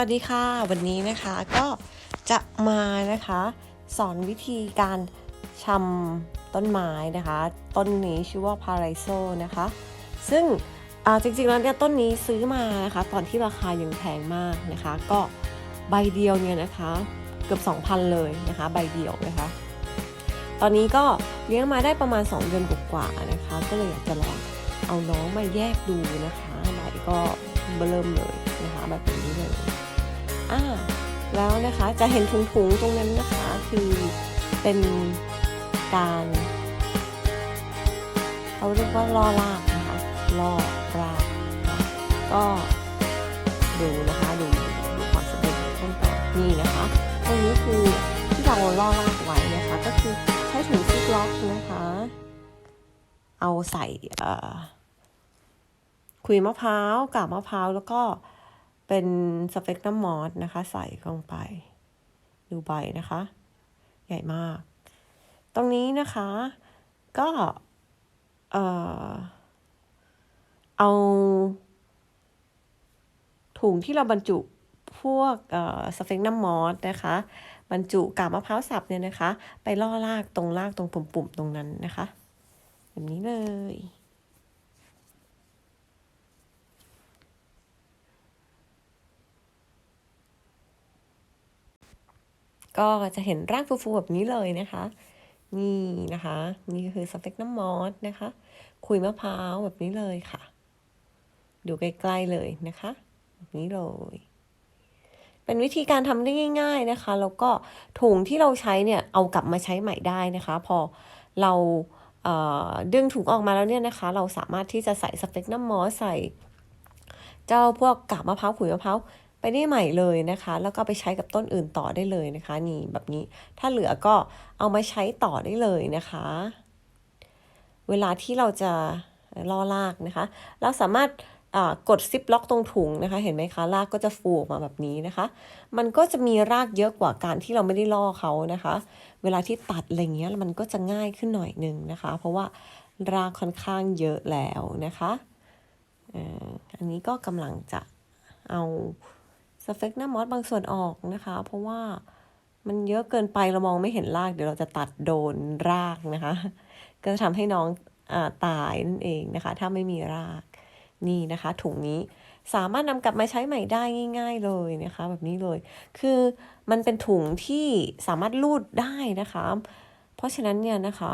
วัสดีค่ะ วันนี้นะคะก็จะมานะคะ สอนวิธีการชำต้นไม้นะคะ ต้นนี้ชื่อว่า p a r a i s o นะคะ ซึ่งอ่าจริงๆแล้วเนี่ยต้นนี้ซื้อมานะคะ ตอนที่ราคายังแพงมากนะคะ ก็ใบเดียวเนี่ยนะคะ เกือบ 2,000 เลยนะคะ ใบเดียวนะคะ ตอนนี้ก็เลี้ยงมาได้ประมาณ 2 เดือนกว่าๆนะคะ ก็เลยอยากจะลองเอาน้องมาแยกดูนะคะใบก็ เบิ่มเลยนะคะแบบนี้เลยอ่าแล้วนะคะจะเห็นถุงๆตรงนั้นนะคะคือเป็นการเขาเรียกว่าล่อรากนะคะล่อรากนะก็ดูนะคะดูดูความสมบูรณ์ของต้นตอนี่นะคะตรงนี้คือที่เราล่อรากไว้นะคะ ก็คือใช้ถุงซิปล็อกนะคะ เอาใส่เอ่อ ขุยมะพร้าวกาบมะพร้าวแล้วก็เป็นสเปกตรัมมอสนะคะ ใส่ลงไป ดูใบนะคะ ใหญ่มาก ตรงนี้นะคะ ก็เอ่อเอาถุงที่เราบรรจุพวกเออสเฟกนัมมอสนะคะ บรรจุกาบมะพร้าวสับเนี่ยนะคะ ไปล่อรากตรงรากตรงปุ่มๆตรงนั้นนะคะ แบบนี้เลย ก็จะเห็นรากฟูๆแบบนี้เลยนะคะ นี่นะคะ นี่คือสเปกน้ำมอสนะคะ คุยมะพร้าวแบบนี้เลยค่ะ ดูใกล้ๆเลยนะคะ แบบนี้เลยเป็นวิธีการทำได้ง่าย ๆนะคะ แล้วก็ถุงที่เราใช้เนี่ยเอากลับมาใช้ใหม่ได้นะคะ พอเราเอ่อดึงถุงออกมาแล้วเนี่ยนะคะ เราสามารถที่จะใส่สเปกน้ำมอสใส่ เจ้าพวกกาบมะพร้าวขุยมะพร้าว ไปได้ใหม่เลยนะคะ แล้วก็ไปใช้กับต้นอื่นต่อได้เลยนะคะนี่แบบนี้ถ้าเหลือก็เอามาใช้ต่อได้เลยนะคะ เวลาที่เราจะล่อรากนะคะ เราสามารถกดซิปล็อกตรงถุงนะคะ เห็นไหมคะรากก็จะฟูออกมาแบบนี้นะคะ มันก็จะมีรากเยอะกว่าการที่เราไม่ได้ล่อเขานะคะ เวลาที่ตัดอะไรเงี้ยมันก็จะง่ายขึ้นหน่อยนึงนะคะ เพราะว่ารากค่อนข้างเยอะแล้วนะคะอันนี้ก็กำลังจะเอา สเฟกหน้ามอสบางส่วนออกนะคะ เพราะว่ามันเยอะเกินไปเรามองไม่เห็นราก เดี๋ยวเราจะตัดโดนรากนะคะ ก็จะทำให้น้องอาตายนั่นเองนะคะ ถ้าไม่มีรากนี่นะคะ ถุงนี้สามารถนำกลับมาใช้ใหม่ได้ง่าย ๆเลยนะคะ แบบนี้เลย คือมันเป็นถุงที่สามารถลูดได้นะคะ เพราะฉะนั้นเนี่ยนะคะ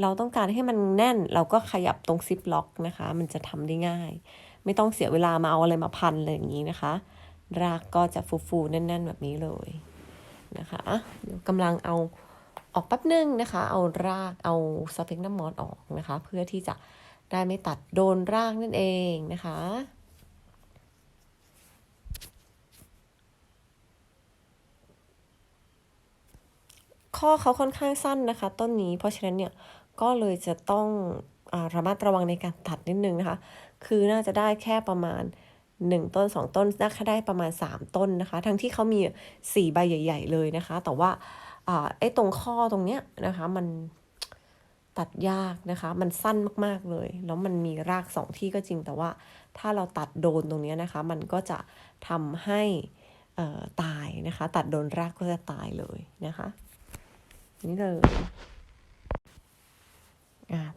เราต้องการให้มันแน่นเราก็ขยับตรงซิปล็อกนะคะ มันจะทำได้ง่าย ไม่ต้องเสียเวลามาเอาอะไรมาพันเลยอย่างนี้นะคะ รากก็จะฟูๆแน่น ๆ แบบนี้เลยนะคะเดี๋ยวกำลังเอาออกแป๊บนึงนะคะ เอารากเอาสเปกน้ำมอสออกนะคะ เพื่อที่จะได้ไม่ตัดโดนรากนั่นเองนะคะข้อเขาค่อนข้างสั้นนะคะ ต้นนี้เพราะฉะนั้นเนี่ยก็เลยจะต้องอาระมัดระวังในการตัดนิดนึงนะคะ คือน่าจะได้แค่ประมาณ 1 ต้น 2 ต้นน่าจะได้ประมาณ 3 ต้นนะคะ ทั้งที่เขามี 4 ใบใหญ่ ๆ เลยนะคะ แต่ว่าไอ้ตรงข้อตรงเนี้ยนะคะ มันตัดยากนะคะ มันสั้นมากๆเลย แล้วมันมีรากสองที่ก็จริง แต่ว่าถ้าเราตัดโดนตรงนี้นะคะ มันก็จะทำให้ตายนะคะ ตัดโดนรากก็จะตายเลยนะคะ นี่เลย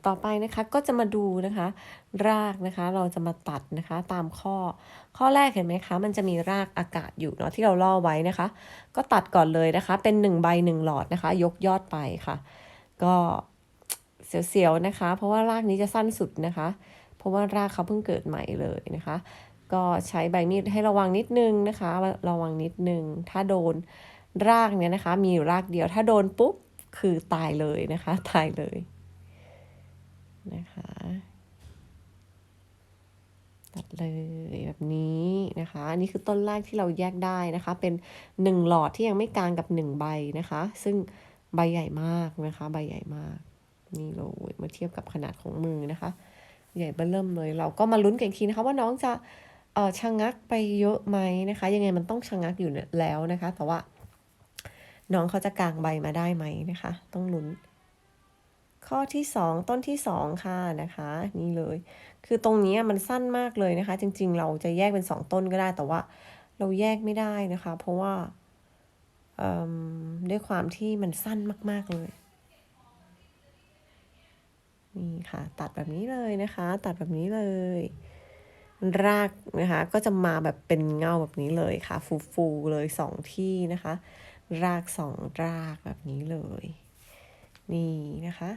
ต่อไปนะคะก็จะมาดูนะคะ รากนะคะเราจะมาตัดนะคะตามข้อ ข้อแรกเห็นไหมคะ มันจะมีรากอากาศอยู่เนาะที่เราล่อไว้นะคะ ก็ตัดก่อนเลยนะคะ เป็นหนึ่งใบหนึ่งหลอดนะคะ ยกยอดไปค่ะ ก็เสียวๆนะคะ เพราะว่ารากนี้จะสั้นสุดนะคะ เพราะว่ารากเขาเพิ่งเกิดใหม่เลยนะคะ ก็ใช้ใบมีดให้ระวังนิดนึงนะคะ ระวังนิดนึงถ้าโดนรากเนี่ยนะคะ มีอยู่รากเดียวถ้าโดนปุ๊บคือตายเลยนะคะ ตายเลย นะคะ ตัดเลยแบบนี้นะคะ อันนี้คือต้นแรกที่เราแยกได้นะคะ เป็นหนึ่งหลอดที่ยังไม่กลางกับหนึ่งใบนะคะ ซึ่งใบใหญ่มากนะคะ ใบใหญ่มาก นี่เลยมาเทียบกับขนาดของมือนะคะ ใหญ่เบ้อเริ่มเลย เราก็มาลุ้นกันอีกทีนะคะ ว่าน้องจะเออชะงักไปเยอะไหมนะคะ ยังไงมันต้องชะงักอยู่แล้วนะคะ แต่ว่า น้องเขาจะกลางใบมาได้ไหมนะคะ ต้องลุ้น ข้อที่สองต้นที่สองค่ะนะคะ นี่เลย คือตรงนี้มันสั้นมากเลยนะคะ จริง ๆ เราจะแยกเป็นสองต้นก็ได้แต่ว่าเราแยกไม่ได้นะคะ เพราะว่าด้วยความที่มันสั้นมาก ๆ เลยนี่ค่ะ ตัดแบบนี้เลยนะคะ ตัดแบบนี้เลย รากนะคะ ก็จะมาแบบเป็นเงาแบบนี้เลยค่ะ ฟูๆเลยสองที่นะคะ รากสองรากแบบนี้เลย นี่นะคะ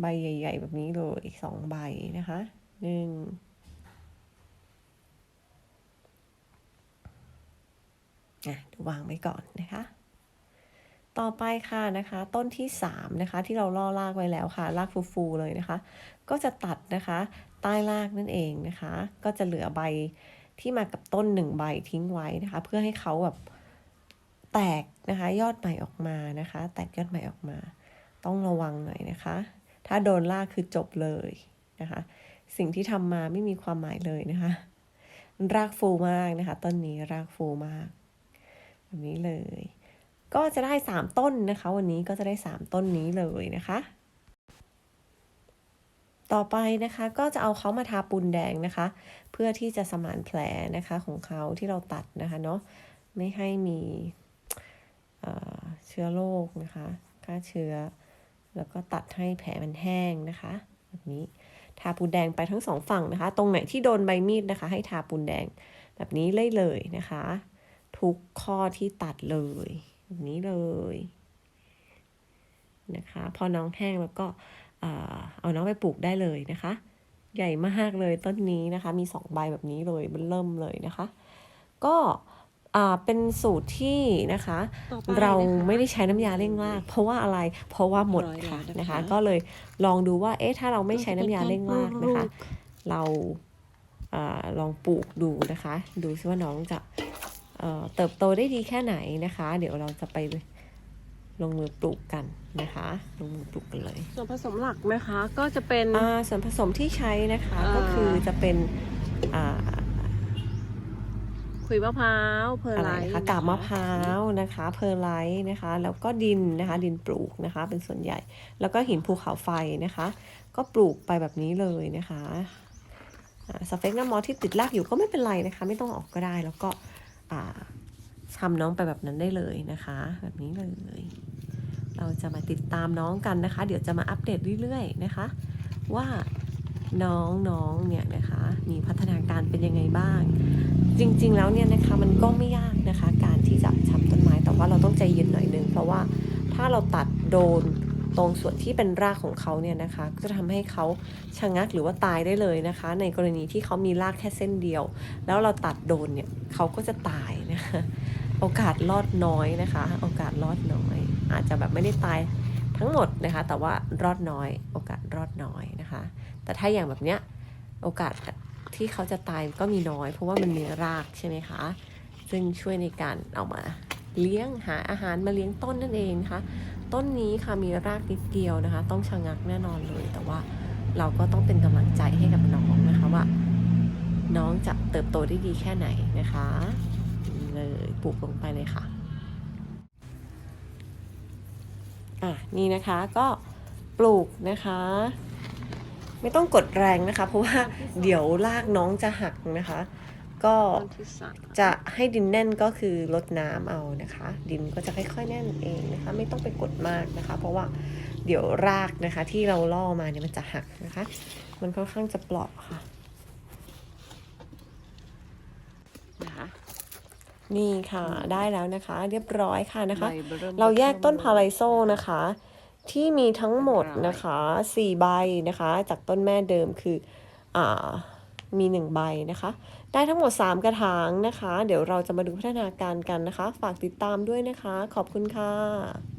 ใบใหญ่ ๆ แบบนี้เลยสองใบนะคะหนึ่งอะวางไว้ก่อนนะคะ ต่อไปค่ะนะคะ ต้นที่สามนะคะที่เราล่อรากไว้แล้วค่ะรากฟูๆเลยนะคะ ก็จะตัดนะคะใต้รากนั่นเองนะคะ ก็จะเหลือใบที่มากับต้นหนึ่งใบทิ้งไว้นะคะ เพื่อให้เขาแบบแตกนะคะยอดใหม่ออกมานะคะ แตกยอดใหม่ออกมา ต้องระวังหน่อยนะคะ ถ้าโดนลากคือจบเลยนะคะ สิ่งที่ทำมาไม่มีความหมายเลยนะคะ รากฟูมากนะคะ ต้นนี้รากฟูมากแบบนี้เลย ก็จะได้สามต้นนะคะ วันนี้ก็จะได้สามต้นนี้เลยนะคะ ต่อไปนะคะก็จะเอาเขามาทาปูนแดงนะคะ เพื่อที่จะสมานแผลนะคะของเขาที่เราตัดนะคะเนาะไม่ให้มีเเชื้อโรคนะคะฆ่าเชื้อ แล้วก็ตัดให้แผลมันแห้งนะคะแบบนี้ทาปูนแดงไปทั้งสองฝั่งนะคะ ตรงไหนที่โดนใบมีดนะคะ ให้ทาปูนแดงแบบนี้เลยเลยนะคะ ทุกข้อที่ตัดเลยแบบนี้เลยนะคะ พอน้องแห้งแล้วก็เอาน้องไปปลูกได้เลยนะคะ ใหญ่มากเลยต้นนี้นะคะ มีสองใบแบบนี้เลยมันเริ่มเลยนะคะ ก็ เป็นสูตรที่นะคะต่อไปเรานะคะไม่ได้ใช้น้ำยาเร่งรากเพราะว่าอะไรเพราะว่าหมดร้อยค่ะแล้วนะคะนะคะ ก็เลยลองดูว่าเอ๊ะถ้าเราไม่ใช้น้ำยาเร่งรากนะคะ เราอาลองปลูกดูนะคะ ดูซิว่าน้องจะเอ่อเติบโตได้ดีแค่ไหนนะคะ เดี๋ยวเราจะไปลงมือปลูกกันนะคะ ลงมือปลูกกันเลย ส่วนผสมหลักนะคะก็จะเป็นอ่าส่วนผสมที่ใช้นะคะอ่าก็คือจะเป็นอ่า ขุยมะพร้าวเพอร์อะไรไลท์นะคะกาบมะพร้าวนะคะ เพอร์ไลท์นะคะ แล้วก็ดินนะคะ ดินปลูกนะคะ เป็นส่วนใหญ่ แล้วก็หินภูเขาไฟนะคะ ก็ปลูกไปแบบนี้เลยนะคะอ่าสเปกน้ำมอสที่ติดรากอยู่ก็ไม่เป็นไรนะคะ ไม่ต้องออกก็ได้แล้วก็อ่าทำน้องไปแบบนั้นได้เลยนะคะ แบบนี้เลย เราจะมาติดตามน้องกันนะคะ เดี๋ยวจะมาอัปเดตเรื่อยๆนะคะ ว่าน้องๆเนี่ยนะคะ มีพัฒนาการเป็นยังไงบ้าง จริง ๆ แล้วเนี่ยนะคะมันก็ไม่ยากนะคะ การที่จะทำต้นไม้ แต่ว่าเราต้องใจเย็นหน่อยนึงเพราะว่าถ้าเราตัดโดนตรงส่วนที่เป็นรากของเขาเนี่ยนะคะก็จะทำให้เขาชะงักหรือว่าตายได้เลยนะคะ ในกรณีที่เขามีรากแค่เส้นเดียว แล้วเราตัดโดนเนี่ยเขาก็จะตายนะคะโอกาสรอดน้อยนะคะ โอกาสรอดน้อย อาจจะแบบไม่ได้ตายทั้งหมดนะคะ แต่ว่ารอดน้อย โอกาสรอดน้อยนะคะ แต่ถ้าอย่างแบบเนี้ยโอกาส ที่เขาจะตายก็มีน้อย เพราะว่ามันมีรากใช่ไหมคะ ซึ่งช่วยในการเอามาเลี้ยงหาอาหารมาเลี้ยงต้นนั่นเองนะคะ ต้นนี้ค่ะมีรากนิดเดียวนะคะ ต้องชะงักแน่นอนเลย แต่ว่าเราก็ต้องเป็นกำลังใจให้กับน้องนะคะว่า น้องจะเติบโตได้ดีแค่ไหนนะคะเลยปลูกลงไปเลยค่ะอะนี่นะคะก็ปลูกนะคะ ไม่ต้องกดแรงนะคะ เพราะว่าเดี๋ยวรากน้องจะหักนะคะ ก็ต้นที่สามจะให้ดินแน่นก็คือลดน้ำเอานะคะ ดินก็จะค่อยๆแน่นเองนะคะ ไม่ต้องไปกดมากนะคะ เพราะว่าเดี๋ยวรากนะคะ ที่เราล่อมาเนี่ยมันจะหักนะคะ มันค่อนข้างจะเปราะค่ะนะคะนี่ค่ะได้แล้วนะคะ เรียบร้อยค่ะนะคะใบริ่มเราแยกต้นพาราโซนะคะ ที่มีทั้งหมดนะคะสี่ใบนะคะ จากต้นแม่เดิมคืออ่ามีหนึ่งใบนะคะ ได้ทั้งหมด 3 กระถางนะคะ เดี๋ยวเราจะมาดูพัฒนาการกันนะคะ ฝากติดตามด้วยนะคะ ขอบคุณค่ะ